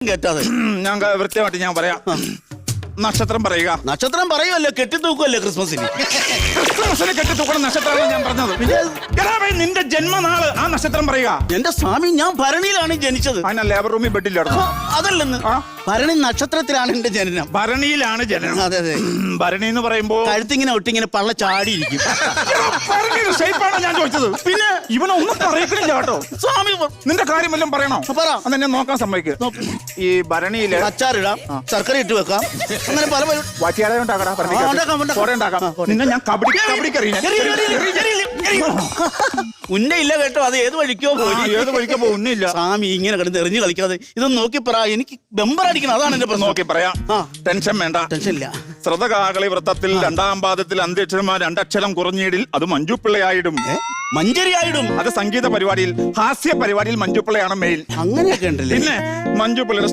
കേറ്റാതെ. ഞാൻ വൃത്തിയായിട്ട് ഞാൻ പറയാം. നക്ഷത്രം പറയുക. നക്ഷത്രം പറയുമല്ലോ കെട്ടിത്തൂക്കുമല്ലോ ക്രിസ്മസിന്? ക്രിസ്മസിന് കെട്ടിത്തൂക്കണം നക്ഷത്രമാണ് ഞാൻ പറഞ്ഞത്. എടാ നിന്റെ ജന്മനാൾ ആ നക്ഷത്രം പറയുക. എന്റെ സ്വാമി ഞാൻ ഭരണിയിലാണ് ജനിച്ചത്. അതിനാ ലേബർ റൂമിൽ ബെഡില്ലായിരുന്നു ആ, അതല്ലെന്ന്. ആ? ഭരണി നക്ഷത്രത്തിലാണ് എന്റെ ജനനം. ഭരണിയിലാണ് ജനനം. അതെ അതെ. ഉം, ഭരണി എന്ന് പറയുമ്പോ കഴുത്തിങ്ങനെ ഒട്ടിങ്ങനെ പള്ള ചാടിയിരിക്കും. ഭരണിയുടെ ഷേപ്പാണ് ഞാൻ ചോദിച്ചത്? പിന്നെ? ഇവനൊന്നും പറയത്തില്ല കേട്ടോ. സ്വാമി പ- നിന്റെ കാര്യം വല്ലതും പറയണോ? പറ. അതെന്നെ നോക്കാൻ സമ്മതിക്ക്. നോക്ക്. ഈ ഭരണിയിൽ അച്ചാറിടാം ശർക്കര ഇട്ട് വെക്കാം. അങ്ങനെ പല പല വാറ്റിയാലേ ഉണ്ടാക്കടാ ആ, ഉണ്ടാക്കാം, ഉണ്ടാക്കാം. ആ, കോട. നിന്നെ ഞാൻ കബഡി ഉന്ന ഇല്ല കേട്ടോ അത് ഏത് വഴിക്കോ പോയി. ഏത് വഴിക്ക് പോകുന്നില്ല സ്വാമി ഇങ്ങനെ കിടന്ന് എറിഞ്ഞു കളിക്കാതെ ഇതൊന്ന് നോക്കി പറ. എനിക്ക് ബെമ്പർ അടിക്കണം അതാണ് എന്റെ പ്രശ്നം. നോക്കി പറയാ. ആ. ടെൻഷൻ വേണ്ട. ടെൻഷൻ ഇല്ല ശ്രതകാകളി വൃത്തത്തിൽ രണ്ടാം പാദത്തിൽ അന്ത്യക്ഷരമാർ രണ്ടക്ഷരം കുറഞ്ഞിടിൽ അത് മഞ്ജുപ്പിള്ളയായിടും ഏ? മഞ്ചരിയായിടും അത് സംഗീത പരിപാടിയിൽ ഹാസ്യ പരിപാടിയിൽ മഞ്ജുപ്പിള്ളയാണ് മെയിൽ അങ്ങനെയൊക്കെ ഉണ്ടല്ലേ? പിന്നെ മഞ്ജുപ്പിള്ളയുടെ